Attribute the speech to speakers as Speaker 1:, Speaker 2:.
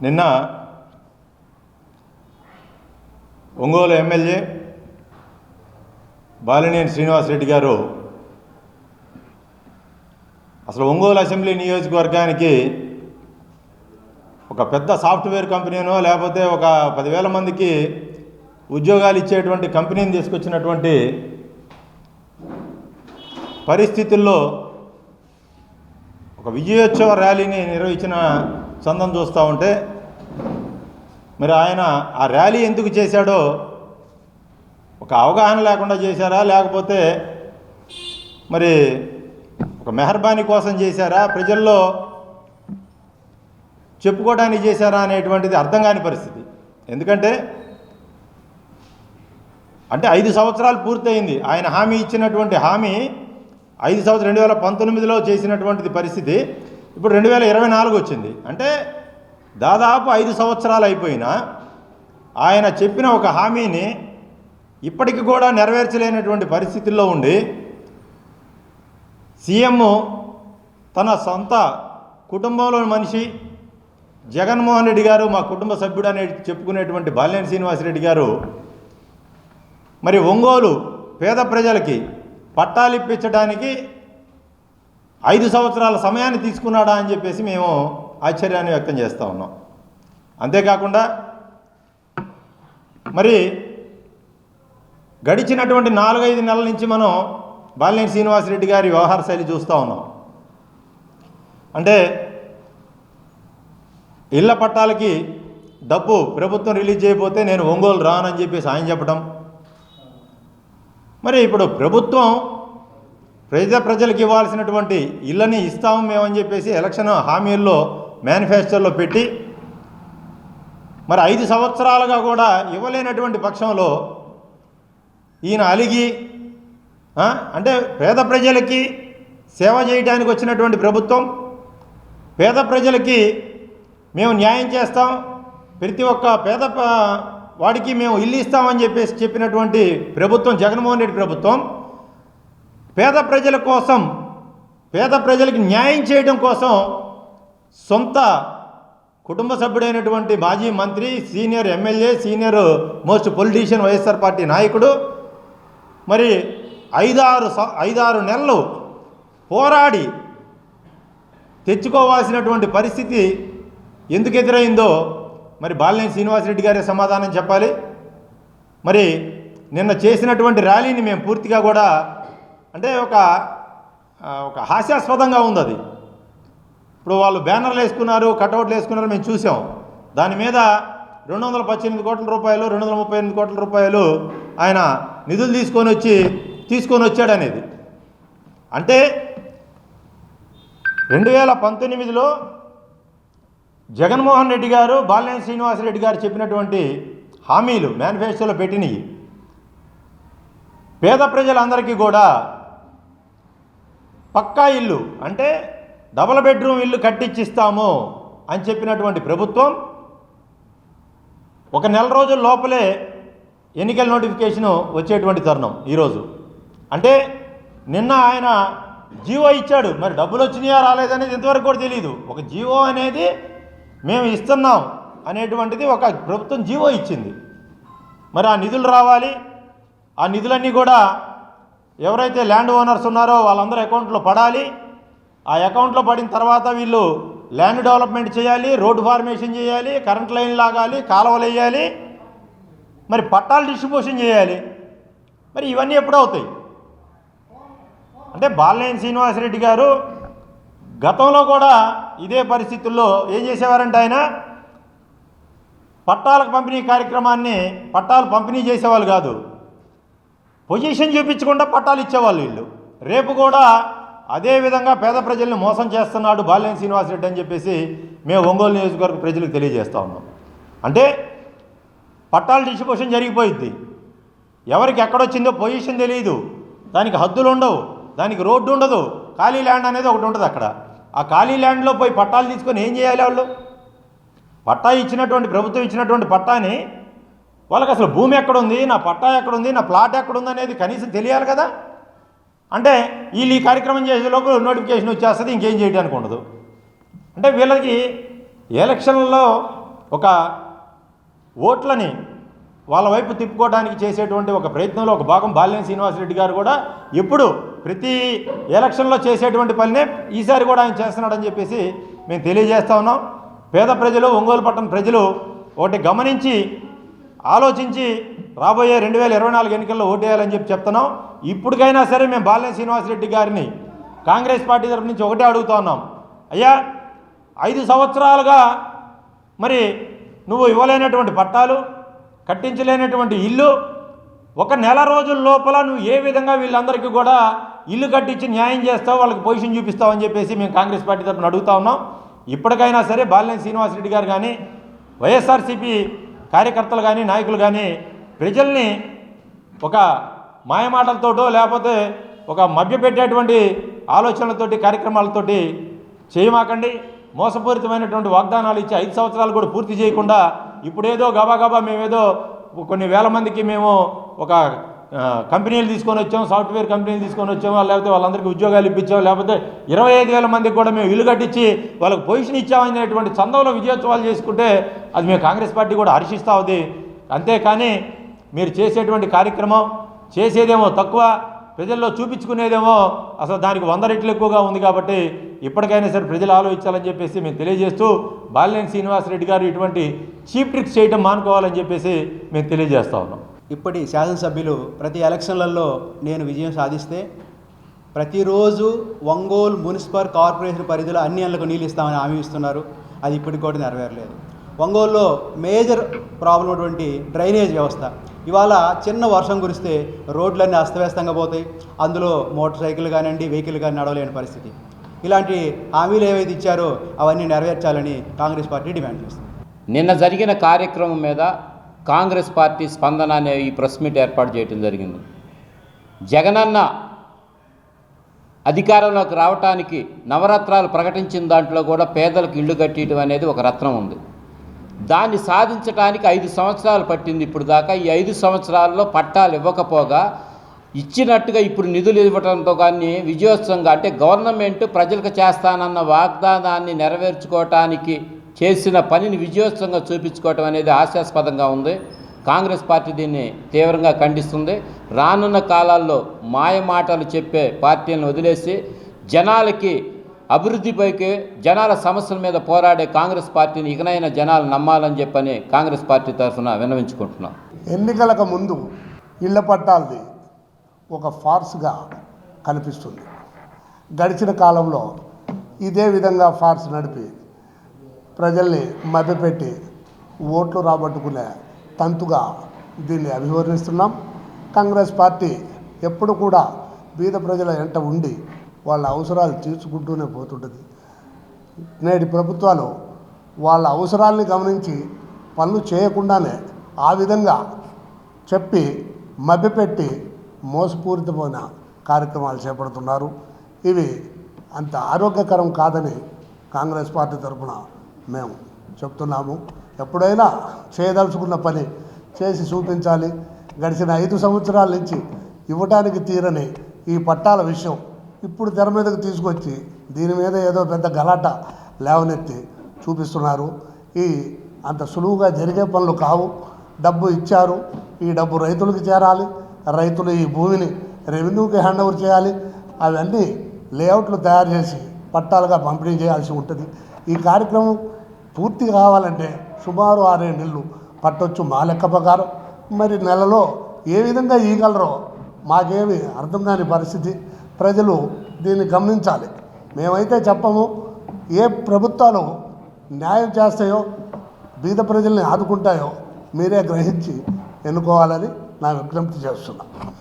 Speaker 1: నిన్న ఒంగోలు ఎమ్మెల్యే బాలినేని శ్రీనివాసరెడ్డి గారు అసలు ఒంగోలు అసెంబ్లీ నియోజకవర్గానికి ఒక పెద్ద సాఫ్ట్వేర్ కంపెనీనో లేకపోతే ఒక పదివేల మందికి ఉద్యోగాలు ఇచ్చేటువంటి కంపెనీని తీసుకొచ్చినటువంటి పరిస్థితుల్లో ఒక విజయోత్సవ ర్యాలీని నిర్వహించిన చందం చూస్తూ ఉంటే మరి ఆయన ఆ ర్యాలీ ఎందుకు చేశాడో ఒక అవగాహన లేకుండా చేశారా? లేకపోతే మరి ఒక మెహర్బానీ కోసం చేశారా? ప్రజల్లో చెప్పుకోవడానికి చేశారా అనేటువంటిది అర్థం కాని పరిస్థితి. ఎందుకంటే అంటే ఐదు సంవత్సరాలు పూర్తయింది. ఆయన హామీ ఇచ్చినటువంటి హామీ ఐదు సంవత్సరం రెండు వేల పంతొమ్మిదిలో చేసినటువంటిది పరిస్థితి. ఇప్పుడు రెండు వేల ఇరవై నాలుగు వచ్చింది. అంటే దాదాపు ఐదు సంవత్సరాలు అయిపోయినా ఆయన చెప్పిన ఒక హామీని ఇప్పటికి కూడా నెరవేర్చలేనటువంటి పరిస్థితుల్లో ఉండి సీఎం తన సొంత కుటుంబంలోని మనిషి జగన్మోహన్ రెడ్డి గారు మా కుటుంబ సభ్యుడు అనే చెప్పుకునేటువంటి బాలినేని శ్రీనివాసరెడ్డి గారు మరి ఒంగోలు పేద ప్రజలకి పట్టాలిప్పించడానికి ఐదు సంవత్సరాల సమయాన్ని తీసుకున్నాడా అని చెప్పేసి మేము ఆశ్చర్యాన్ని వ్యక్తం చేస్తూ ఉన్నాం. అంతేకాకుండా మరి గడిచినటువంటి నాలుగైదు నెలల నుంచి మనం బాలినేని శ్రీనివాసరెడ్డి గారి వ్యవహార శైలి చూస్తూ ఉన్నాం. అంటే ఇళ్ళ పట్టాలకి డబ్బు ప్రభుత్వం రిలీజ్ చేయకపోతే నేను ఒంగోలు రానని చెప్పేసి ఆయన చెప్పడం. మరి ఇప్పుడు ప్రభుత్వం పేద ప్రజలకు ఇవ్వాల్సినటువంటి ఇళ్ళని ఇస్తాము మేమని చెప్పేసి ఎలక్షన్ హామీల్లో మేనిఫెస్టోలో పెట్టి మరి ఐదు సంవత్సరాలుగా కూడా ఇవ్వలేనటువంటి పక్షంలో ఈయన అలిగి అంటే పేద ప్రజలకి సేవ చేయడానికి వచ్చినటువంటి ప్రభుత్వం పేద ప్రజలకి మేము న్యాయం చేస్తాం ప్రతి ఒక్క పేద వాడికి మేము ఇల్లు ఇస్తామని చెప్పేసి చెప్పినటువంటి ప్రభుత్వం జగన్మోహన్ రెడ్డి ప్రభుత్వం పేద ప్రజల కోసం పేద ప్రజలకు న్యాయం చేయడం కోసం సొంత కుటుంబ సభ్యుడైనటువంటి మాజీ మంత్రి senior MLA senior most politician YSR party నాయకుడు మరి ఐదారు స- ఐదారు నెలలు పోరాడి తెచ్చుకోవాల్సినటువంటి పరిస్థితి ఎందుకు ఎదురైందో మరి బాలినేని శ్రీనివాసరెడ్డి గారే సమాధానం చెప్పాలి. మరి నిన్న చేసినటువంటి ర్యాలీని మేము పూర్తిగా కూడా అంటే ఒక ఒక హాస్యాస్పదంగా ఉంది అది ఇప్పుడు వాళ్ళు బ్యానర్లు వేసుకున్నారు కటౌట్లు వేసుకున్నారు మేము చూసాం. దాని మీద రెండు వందల పద్దెనిమిది కోట్ల రూపాయలు రెండు వందల ముప్పై ఎనిమిది కోట్ల రూపాయలు ఆయన నిధులు తీసుకొని వచ్చి తీసుకొని వచ్చాడనేది. అంటే రెండు వేల పంతొమ్మిదిలో జగన్మోహన్ రెడ్డి గారు బాలినేని శ్రీనివాసరెడ్డి గారు చెప్పినటువంటి హామీలు మేనిఫెస్టోలో పెట్టినవి పేద ప్రజలందరికీ కూడా పక్కా ఇల్లు అంటే డబల్ బెడ్రూమ్ ఇల్లు కట్టించిస్తాము అని చెప్పినటువంటి ప్రభుత్వం ఒక నెల రోజుల లోపలే ఎన్నికల నోటిఫికేషన్ వచ్చేటువంటి తరుణం ఈరోజు. అంటే నిన్న ఆయన జీవో ఇచ్చాడు మరి డబ్బులు వచ్చినాయా రాలేదనేది ఇంతవరకు కూడా తెలియదు ఒక జీవో అనేది మేము ఇస్తున్నాం అనేటువంటిది ఒక ప్రభుత్వం జీవో ఇచ్చింది. మరి ఆ నిధులు రావాలి ఆ నిధులన్నీ కూడా ఎవరైతే ల్యాండ్ ఓనర్స్ ఉన్నారో వాళ్ళందరూ అకౌంట్లో పడాలి. ఆ అకౌంట్లో పడిన తర్వాత వీళ్ళు ల్యాండ్ డెవలప్మెంట్ చేయాలి రోడ్డు ఫార్మేషన్ చేయాలి కరెంట్ లైన్ లాగాలి కాలువలు వేయాలి మరి పట్టాలు డిస్ట్రిబ్యూషన్ చేయాలి. మరి ఇవన్నీ ఎప్పుడు అవుతాయి? అంటే బాలనేని శ్రీనివాసరెడ్డి గారు గతంలో కూడా ఇదే పరిస్థితుల్లో ఏం చేసేవారంటే ఆయన పట్టాల పంపిణీ కార్యక్రమాన్ని పట్టాలు పంపిణీ చేసేవాళ్ళు కాదు. పొజిషన్ చూపించకుండా పట్టాలు ఇచ్చేవాళ్ళు వీళ్ళు. రేపు కూడా అదే విధంగా పేద ప్రజల్ని మోసం చేస్తున్నాడు బాలినేని శ్రీనివాసరెడ్డి అని చెప్పేసి మేము ఒంగోలు నియోజకవర్గ ప్రజలకు తెలియజేస్తూ ఉన్నాం. అంటే పట్టాల డిస్ట్రిబ్యూషన్ జరిగిపోయింది ఎవరికి ఎక్కడొచ్చిందో పొజిషన్ తెలియదు దానికి హద్దులు ఉండవు. దానికి రోడ్డు ఉండదు. ఖాళీ ల్యాండ్ అనేది ఒకటి ఉంటుంది అక్కడ. ఆ ఖాళీ ల్యాండ్లో పోయి పట్టాలు తీసుకొని ఏం చేయాలి వాళ్ళు? పట్టా ఇచ్చినటువంటి ప్రభుత్వం ఇచ్చినటువంటి పట్టాని వాళ్ళకి అసలు భూమి ఎక్కడుంది నా పట్టా ఎక్కడుంది నా ప్లాట్ ఎక్కడుంది అనేది కనీసం తెలియాలి కదా? అంటే వీళ్ళు ఈ కార్యక్రమం చేసేలోపు నోటిఫికేషన్ వచ్చేస్తుంది ఇంకేం చేయడానికి ఉండదు. అంటే వీళ్ళకి ఎలక్షన్లలో ఒక ఓట్లని వాళ్ళ వైపు తిప్పుకోవడానికి చేసేటువంటి ఒక ప్రయత్నంలో ఒక భాగం బాల్యం శ్రీనివాసరెడ్డి గారు కూడా ఎప్పుడు ప్రతి ఎలక్షన్లో చేసేటువంటి పనినే ఈసారి కూడా ఆయన చేస్తున్నాడని చెప్పేసి మేము తెలియజేస్తా ఉన్నాం. పేద ప్రజలు ఒంగోలు పట్టణ ప్రజలు ఒకటి గమనించి ఆలోచించి రాబోయే రెండు వేల ఇరవై నాలుగు ఎన్నికల్లో ఓటేయాలని చెప్పి చెప్తున్నాం. ఇప్పటికైనా సరే మేము బాలినేని శ్రీనివాసరెడ్డి గారిని కాంగ్రెస్ పార్టీ తరఫు నుంచి ఒకటే అడుగుతా ఉన్నాం. అయ్యా ఐదు సంవత్సరాలుగా మరి నువ్వు ఇవ్వలేనటువంటి పట్టాలు కట్టించలేనటువంటి ఇల్లు ఒక నెల రోజుల లోపల నువ్వు ఏ విధంగా వీళ్ళందరికీ కూడా ఇల్లు కట్టించి న్యాయం చేస్తావు వాళ్ళకి పొజిషన్ చూపిస్తావు అని చెప్పేసి మేము కాంగ్రెస్ పార్టీ తరఫున అడుగుతా ఉన్నాం. ఇప్పటికైనా సరే బాలినేని శ్రీనివాసరెడ్డి గారు కానీ వైఎస్ఆర్సీపీ కార్యకర్తలు కానీ నాయకులు కానీ ప్రజల్ని ఒక మాయమాటలతోటో లేకపోతే ఒక మభ్యపెట్టేటువంటి ఆలోచనలతోటి కార్యక్రమాలతోటి చేయమాకండి. మోసపూరితమైనటువంటి వాగ్దానాలు ఇచ్చి ఐదు సంవత్సరాలు కూడా పూర్తి చేయకుండా ఇప్పుడేదో గబాగబా మేమేదో కొన్ని వేల మందికి మేము ఒక కంపెనీలు తీసుకొని వచ్చాం సాఫ్ట్వేర్ కంపెనీలు తీసుకొని వచ్చాం లేకపోతే వాళ్ళందరికీ ఉద్యోగాలు ఇప్పించాం లేకపోతే ఇరవై ఐదు వేల మందికి కూడా మేము ఇల్లు కట్టించి వాళ్ళకి పొజిషన్ ఇచ్చామనేటువంటి చందంలో విజయోత్సవాలు చేసుకుంటే అది మేము కాంగ్రెస్ పార్టీ కూడా హర్షిస్తూ ఉంది. అంతేకాని మీరు చేసేటువంటి కార్యక్రమం చేసేదేమో తక్కువ ప్రజల్లో చూపించుకునేదేమో అసలు దానికి వంద రెట్లు ఎక్కువగా ఉంది కాబట్టి ఇప్పటికైనా సరే ప్రజలు ఆలోచించాలని చెప్పేసి మేము తెలియజేస్తూ బాలినేని శ్రీనివాసరెడ్డి గారు ఇటువంటి చీప్ ట్రిక్స్ చేయటం మానుకోవాలని చెప్పేసి మేము తెలియజేస్తా ఉన్నాం.
Speaker 2: ఇప్పటి శాసనసభ్యులు ప్రతి ఎలక్షన్లలో నేను విజయం సాధిస్తే ప్రతిరోజు ఒంగోలు మున్సిపల్ కార్పొరేషన్ పరిధిలో అన్ని ఇళ్ళకు నీళ్ళు ఇస్తామని హామీ ఇస్తున్నారు. అది ఇప్పటికి కూడా నెరవేరలేదు. ఒంగోలులో మేజర్ ప్రాబ్లం ఉన్నటువంటి డ్రైనేజ్ వ్యవస్థ. ఇవాళ చిన్న వర్షం కురిస్తే రోడ్లన్నీ అస్తవ్యస్తంగా పోతాయి. అందులో మోటార్ సైకిల్ కానివ్వండి వెహికల్ కానీ నడవలేని పరిస్థితి. ఇలాంటి హామీలు ఏవైతే ఇచ్చారో అవన్నీ నెరవేర్చాలని కాంగ్రెస్ పార్టీ డిమాండ్ చేస్తుంది.
Speaker 3: నిన్న జరిగిన కార్యక్రమం మీద కాంగ్రెస్ పార్టీ స్పందన అనే ఈ ప్రెస్ మీట్ ఏర్పాటు చేయడం జరిగింది. జగనన్న అధికారంలోకి రావటానికి నవరత్నాలు ప్రకటించిన దాంట్లో కూడా పేదలకు ఇల్లు కట్టియడం అనేది ఒక రత్నం ఉంది. దాన్ని సాధించడానికి ఐదు సంవత్సరాలు పట్టింది ఇప్పుడు దాకా. ఈ ఐదు సంవత్సరాల్లో పట్టాలు ఇవ్వకపోగా ఇచ్చినట్టుగా ఇప్పుడు నిధులు ఇవ్వడంతో కానీ విజయోత్సవంగా అంటే గవర్నమెంట్ ప్రజలకు చేస్తానన్న వాగ్దానాన్ని నెరవేర్చుకోవటానికి చేసిన పనిని విజయోత్సవంగా చూపించుకోవటం అనేది హాస్యాస్పదంగా ఉంది. కాంగ్రెస్ పార్టీ దీన్ని తీవ్రంగా ఖండిస్తుంది. రానున్న కాలాల్లో మాయమాటలు చెప్పే పార్టీలను వదిలేసి జనాలకి అభివృద్ధిపైకి జనాల సమస్యల మీద పోరాడే కాంగ్రెస్ పార్టీని ఇకనైనా జనాలు నమ్మాలని చెప్పని కాంగ్రెస్ పార్టీ తరఫున విన్నవించుకుంటున్నాం.
Speaker 4: ఎన్నికలకు ముందు ఇళ్ళ పట్టాలది ఒక ఫార్స్గా కనిపిస్తుంది. గడిచిన కాలంలో ఇదే విధంగా ఫార్స్ నడిపి ప్రజల్ని మభ్యపెట్టి ఓట్లు రాబట్టుకునే తంతుగా దీన్ని అభివర్ణిస్తున్నాం. కాంగ్రెస్ పార్టీ ఎప్పుడు కూడా బీద ప్రజల వెంట ఉండి వాళ్ళ అవసరాలు తీర్చుకుంటూనే పోతుంటుంది. నేటి ప్రభుత్వాలు వాళ్ళ అవసరాల్ని గమనించి పనులు చేయకుండానే ఆ విధంగా చెప్పి మభ్యపెట్టి మోసపూరితమైన కార్యక్రమాలు చేపడుతున్నారు. ఇవి అంత ఆరోగ్యకరం కాదని కాంగ్రెస్ పార్టీ తరఫున మేము చెప్తున్నాము. ఎప్పుడైనా చేయదలుచుకున్న పని చేసి చూపించాలి. గడిచిన ఐదు సంవత్సరాల నుంచి ఇవ్వటానికి తీరని ఈ పట్టాల విషయం ఇప్పుడు తెర మీదకు తీసుకొచ్చి దీని మీద ఏదో పెద్ద గలాట లేవనెత్తి చూపిస్తున్నారు. ఈ అంత సులువుగా జరిగే పనులు కావు. డబ్బు ఇచ్చారు. ఈ డబ్బు రైతులకు చేరాలి. రైతులు ఈ భూమిని రెవెన్యూకి హ్యాండ్ ఓవర్ చేయాలి. అవన్నీ లేఅవుట్లు తయారు చేసి పట్టాలుగా పంపిణీ చేయాల్సి ఉంటుంది. ఈ కార్యక్రమం పూర్తి కావాలంటే సుమారు ఆరేడు నెలలు పట్టొచ్చు మా లెక్క ప్రకారం. మరి నెలలో ఏ విధంగా ఇవ్వగలరో మాకేమి అర్థం కాని పరిస్థితి. ప్రజలు దీన్ని గమనించాలి. మేమైతే చెప్పము ఏ ప్రభుత్వాలు న్యాయం చేస్తాయో బీద ప్రజల్ని ఆదుకుంటాయో మీరే గ్రహించి ఎన్నుకోవాలని నా విజ్ఞప్తి చేస్తున్నాను